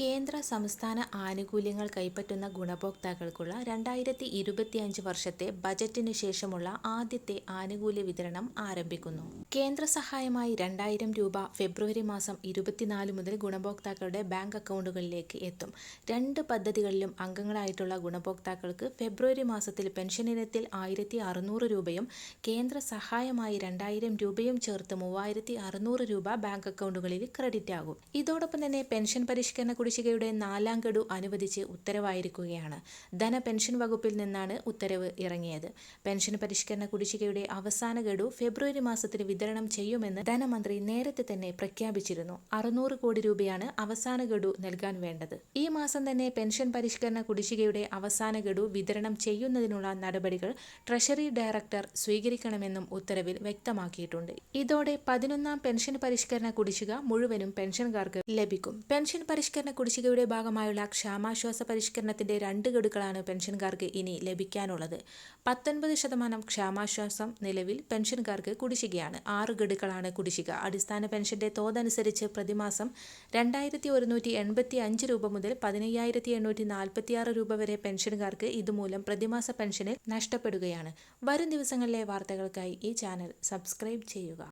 കേന്ദ്ര സംസ്ഥാന ആനുകൂല്യങ്ങൾ കൈപ്പറ്റുന്ന ഗുണഭോക്താക്കൾക്കുള്ള രണ്ടായിരത്തി ഇരുപത്തിയഞ്ച് വർഷത്തെ ബജറ്റിന് ശേഷമുള്ള ആദ്യത്തെ ആനുകൂല്യ വിതരണം ആരംഭിക്കുന്നു. കേന്ദ്ര സഹായമായി രണ്ടായിരം രൂപ ഫെബ്രുവരി മാസം ഇരുപത്തിനാല് മുതൽ ഗുണഭോക്താക്കളുടെ ബാങ്ക് അക്കൗണ്ടുകളിലേക്ക് എത്തും. രണ്ട് പദ്ധതികളിലും അംഗങ്ങളായിട്ടുള്ള ഗുണഭോക്താക്കൾക്ക് ഫെബ്രുവരി മാസത്തിൽ പെൻഷൻ ഇനത്തിൽ ആയിരത്തി അറുന്നൂറ് രൂപയും കേന്ദ്ര സഹായമായി രണ്ടായിരം രൂപയും ചേർത്ത് മൂവായിരത്തി അറുന്നൂറ് രൂപ ബാങ്ക് അക്കൗണ്ടുകളിൽ ക്രെഡിറ്റ് ആകും ഇതോടൊപ്പം തന്നെ പെൻഷൻ പരിഷ്കരണ കുടിശ്ശികയുടെ നാലാം ഗഡു അനുവദിച്ച് ഉത്തരവായിരിക്കുകയാണ്. ധന പെൻഷൻ വകുപ്പിൽ നിന്നാണ് ഉത്തരവ് ഇറങ്ങിയത്. പെൻഷൻ പരിഷ്കരണ കുടിശ്ശികയുടെ അവസാന ഗഡു ഫെബ്രുവരി മാസത്തിൽ വിതരണം ചെയ്യുമെന്ന് ധനമന്ത്രി നേരത്തെ തന്നെ പ്രഖ്യാപിച്ചിരുന്നു. അറുന്നൂറ് കോടി രൂപയാണ് അവസാന ഗഡു നൽകാൻ വേണ്ടത്. ഈ മാസം തന്നെ പെൻഷൻ പരിഷ്കരണ കുടിശ്ശികയുടെ അവസാന ഗഡു വിതരണം ചെയ്യുന്നതിനുള്ള നടപടികൾ ട്രഷറി ഡയറക്ടർ സ്വീകരിക്കണമെന്നും ഉത്തരവിൽ വ്യക്തമാക്കിയിട്ടുണ്ട്. ഇതോടെ പതിനൊന്നാം പെൻഷൻ പരിഷ്കരണ കുടിശ്ശിക മുഴുവനും പെൻഷൻകാർക്ക് ലഭിക്കും. പെൻഷൻ പരിഷ്കരണ കുടിശ്ശികയുടെ ഭാഗമായുള്ള ക്ഷാമാശ്വാസ പരിഷ്കരണത്തിന്റെ രണ്ട് ഗഡുക്കളാണ് പെൻഷൻകാർക്ക് ഇനി ലഭിക്കാനുള്ളത്. പത്തൊൻപത് ശതമാനം ക്ഷാമാശ്വാസം നിലവിൽ പെൻഷൻകാർക്ക് കുടിശ്ശികയാണ്. ആറ് ഗഡുക്കളാണ് കുടിശ്ശിക. അടിസ്ഥാന പെൻഷന്റെ തോതനുസരിച്ച് പ്രതിമാസം രണ്ടായിരത്തി ഒരുന്നൂറ്റി എൺപത്തി അഞ്ച് രൂപ മുതൽ പതിനയ്യായിരത്തി എണ്ണൂറ്റി നാൽപ്പത്തിയാറ് രൂപ വരെ പെൻഷൻകാർക്ക് ഇതുമൂലം പ്രതിമാസ പെൻഷനിൽ നഷ്ടപ്പെടുകയാണ്. വരും ദിവസങ്ങളിലെ വാർത്തകൾക്കായി ഈ ചാനൽ സബ്സ്ക്രൈബ് ചെയ്യുക.